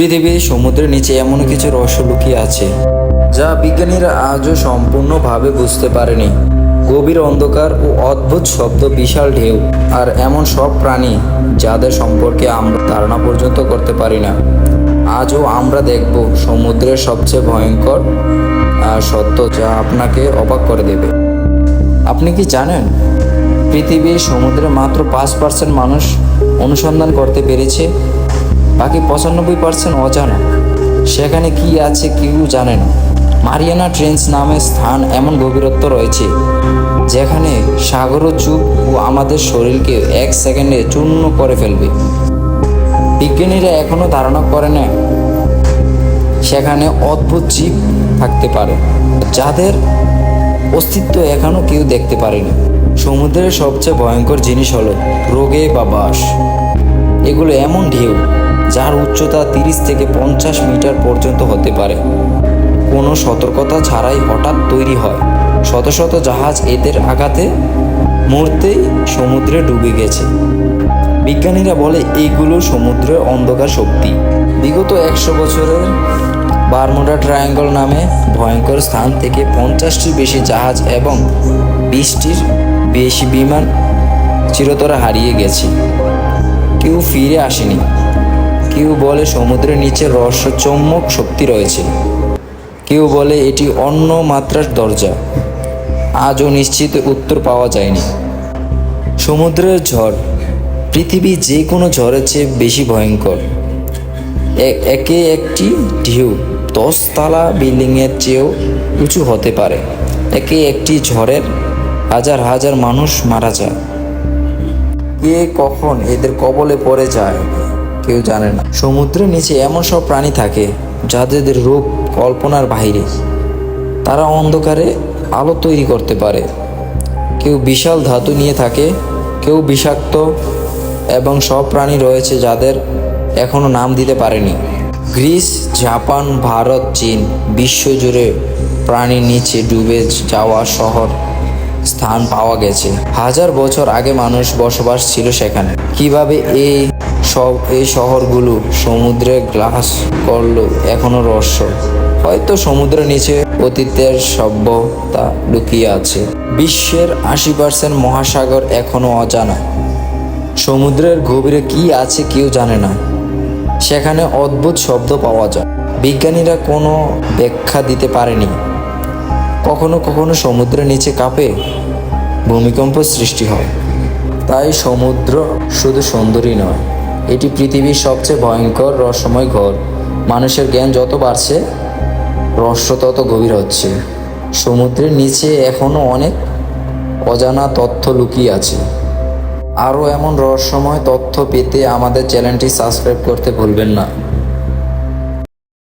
পৃথিবীর সমুদ্রের নিচে এমন কিছু রহস্য লুকিয়ে আছে, যা বিজ্ঞানীরা আজও সম্পূর্ণভাবে বুঝতে পারেনি। গভীর অন্ধকার ও অদ্ভুত শব্দ, বিশাল ঢেউ, আর এমন সব প্রাণী যাদের সম্পর্কে আমরা ধারণা পর্যন্ত করতে পারি না। আজও আমরা দেখব সমুদ্রের সবচেয়ে ভয়ঙ্কর সত্য যা আপনাকে অবাক করে দেবে। আপনি কি জানেন, পৃথিবীর সমুদ্রে মাত্র পাঁচ পার্সেন্ট মানুষ অনুসন্ধান করতে পেরেছে? বাকি পঁচানব্বই পার্সেন্ট অজানা। সেখানে কি আছে কেউ জানে না। মারিয়ানা ট্রেন্স নামে স্থান এমন গভীরত্ব রয়েছে, যেখানে সাগরও চুপ ও আমাদের শরীরকে এক সেকেন্ডে চূর্ণ করে ফেলবে। বিজ্ঞানীরা এখনও ধারণা করে না সেখানে অদ্ভুত জীব থাকতে পারে, যাদের অস্তিত্ব এখনও কেউ দেখতে পারেনি। সমুদ্রের সবচেয়ে ভয়ঙ্কর জিনিস হলো রোগে বা বাস। এগুলো এমন ঢেউ যার উচ্চতা তিরিশ থেকে পঞ্চাশ মিটার পর্যন্ত হতে পারে। কোনো সতর্কতা ছাড়াই হঠাৎ তৈরি হয়। শত শত জাহাজ এদের আঘাতে মুহূর্তেই সমুদ্রে ডুবে গেছে। বিজ্ঞানীরা বলে এইগুলো সমুদ্রের অন্ধকার শক্তি। বিগত একশো বছরের বারমুডা ট্রায়াঙ্গল নামে ভয়ঙ্কর স্থান থেকে পঞ্চাশটির বেশি জাহাজ এবং বিশটির বেশি বিমান চিরতরে হারিয়ে গেছে। কেউ ফিরে আসেনি। কেউ বলে সমুদ্রের নিচে রহস্য চৌম্বক শক্তি রয়েছে। কেউ বলে এটি অন্য মাত্রার দরজা। আজও নিশ্চিত উত্তর পাওয়া যায়নি। সমুদ্রের ঝড় পৃথিবী যে কোনো ঝড়ের চেয়ে বেশি ভয়ঙ্কর। একে একটি ঢেউ দশতলা বিল্ডিংয়ের চেয়েও উঁচু হতে পারে। একে একটি ঝড়ের হাজার হাজার মানুষ মারা যায়। কে কখন এদের কবলে পড়ে যায়? কেউ জানে না। সমুদ্রের নিচে এমন সব প্রাণী থাকে যাদের রূপ কল্পনার বাইরে তারা অন্ধকারে আলো তৈরি করতে পারে। কেউ বিশাল ধাতু নিয়ে থাকে, কেউ বিষাক্ত, এবং সব প্রাণী রয়েছে যাদের এখনও নাম দিতে পারেনি। গ্রিস, জাপান, ভারত, চীন বিশ্বজুড়ে প্রাণীর নিচে ডুবে যাওয়া শহর স্থান পাওয়া গেছে। হাজার বছর আগে মানুষ বসবাস ছিল সেখানে। কীভাবে এই সব এই শহরগুলো সমুদ্রে গ্লাস করল এখনও রহস্য। হয়তো সমুদ্রের নিচে অতীতের সভ্যতা লুকিয়ে আছে। বিশ্বের আশি পার্সেন্ট মহাসাগর এখনও অজানা। সমুদ্রের গভীরে কি আছে কেউ জানে না। সেখানে অদ্ভুত শব্দ পাওয়া যায়। বিজ্ঞানীরা কোনো ব্যাখ্যা দিতে পারেনি। কখনো কখনো সমুদ্রের নিচে কাঁপে ভূমিকম্প সৃষ্টি হয়। তাই সমুদ্র শুধু সুন্দরী নয়। এটি পৃথিবীর সবচেয়ে ভয়ঙ্কর রহস্যময় ঘর। মানুষের জ্ঞান যত বাড়ছে, রহস্য তত গভীর হচ্ছে। সমুদ্রের নিচে এখনও অনেক অজানা তথ্য লুকিয়ে আছে। আরও এমন রহস্যময় তথ্য পেতে আমাদের চ্যানেলটি সাবস্ক্রাইব করতে ভুলবেন না।